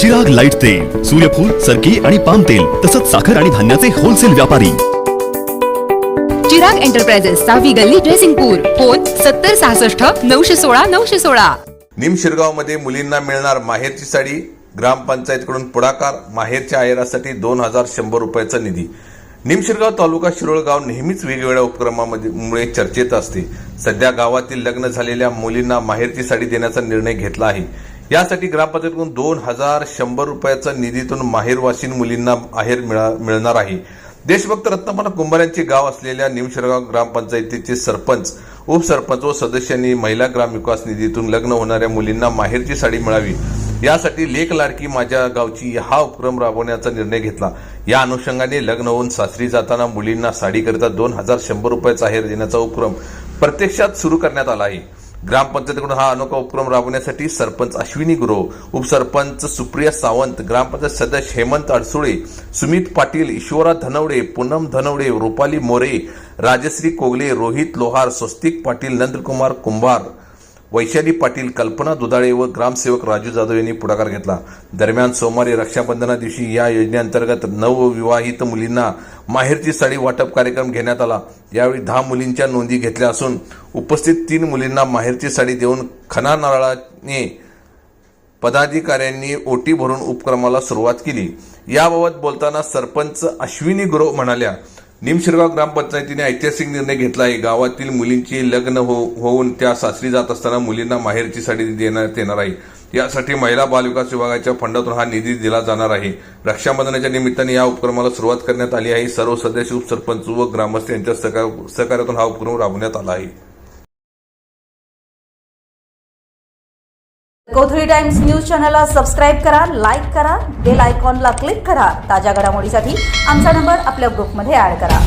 जग लाइट तेल सूर्यफूल सरकी आणि पाम तेल तसंच साखर आणि धान्याचे होलसेल व्यापारी. चिराग एंटरप्राइजेस सहावी गल्ली ड्रेसिंगपूर फोन सत्तर सहासष्ट नऊशे सोळा नऊशे सोळा. निमशिरगावमध्ये मुलींना मिळणार माहेरची साडी ग्रामपंचायतकडून पुढाकार माहेरच्या आहेरासाठी दोन हजार शंभर रुपयाचा निधी. निमशिरगाव तालुका शिरोळ गाव नेहमीच वेगवेगळ्या उपक्रमामध्ये मुळे चर्चेत असते. सध्या गावातील लग्न झालेल्या मुलींना माहेरची साडी देण्याचा निर्णय घेतला आहे. यासाठी ग्रामपंचायतकडून दोन हजार शंभर रुपयाचा निधीतून माहेरवासीन मुलींना आहेर मिळा- मिळणार आहे. देशभक्त रत्नपणा कुंभार यांचे गाव असलेल्या निमशिरगाव ग्रामपंचायतीचे सरपंच उपसरपंच व सदस्यांनी महिला ग्राम विकास निधीतून लग्न होणाऱ्या मुलींना माहेरची साडी मिळावी. यासाठी लेख लाडकी माझ्या गावची हा उपक्रम राबवण्याचा निर्णय घेतला. या अनुषंगाने लग्न होऊन सासरी जाताना मुलींना साडीकरिता दोन हजार शंभर रुपयाचा आहेर देण्याचा उपक्रम प्रत्यक्षात सुरू करण्यात आला आहे. ग्रामपंचायतीकडून हा अनोखा उपक्रम राबवण्यासाठी सरपंच अश्विनी गुरव उपसरपंच सुप्रिया सावंत ग्रामपंचायत सदस्य हेमंत अडसुळे सुमित पाटील ईश्वरा धनवडे पूनम धनवडे रुपाली मोरे राजश्री कोगले रोहित लोहार स्वस्तिक पाटील नंदकुमार कुंभार वैशाली पाटील कल्पना दुधाळे व ग्रामसेवक राजू जाधव यांनी पुढाकार घेतला. दरम्यान सोमवारी रक्षाबंधना दिवशी या योजनेअंतर्गत नवविवाहित मुलींना माहेरची साडी वाटप कार्यक्रम घेण्यात आला. यावेळी दहा मुलींच्या नोंदी घेतल्या असून उपस्थित तीन मुलींना माहेरची साडी देऊन खना नारळाने पदाधिकाऱ्यांनी ओटी भरून उपक्रमाला सुरुवात केली. याबाबत बोलताना सरपंच अश्विनी गुरव म्हणाल्या निमशिरगाव ग्रामपंचायतीने ऐतिहासिक निर्णय घेतला आहे. गावातील मुलींची लग्न हो होऊन त्या सासरी जात असताना मुलींना माहेरची साडी देण्यात येणार आहे. यासाठी महिला बालविकास विभागाच्या फंडातून हा निधी दिला जाणार आहे. रक्षाबंधनाच्या निमित्ताने या उपक्रमाला सुरुवात करण्यात आली आहे. सर्व सदस्य उपसरपंच व ग्रामस्थ यांच्या सहकार्यातून हा उपक्रम राबवण्यात आला आहे. कोथळी टाइम्स न्यूज चॅनलला सबस्क्राईब करा लाईक करा बेल आयकॉनला क्लिक करा. ताज्या घडामोडीसाठी आमचा नंबर आपल्या ग्रुपमध्ये ऍड करा.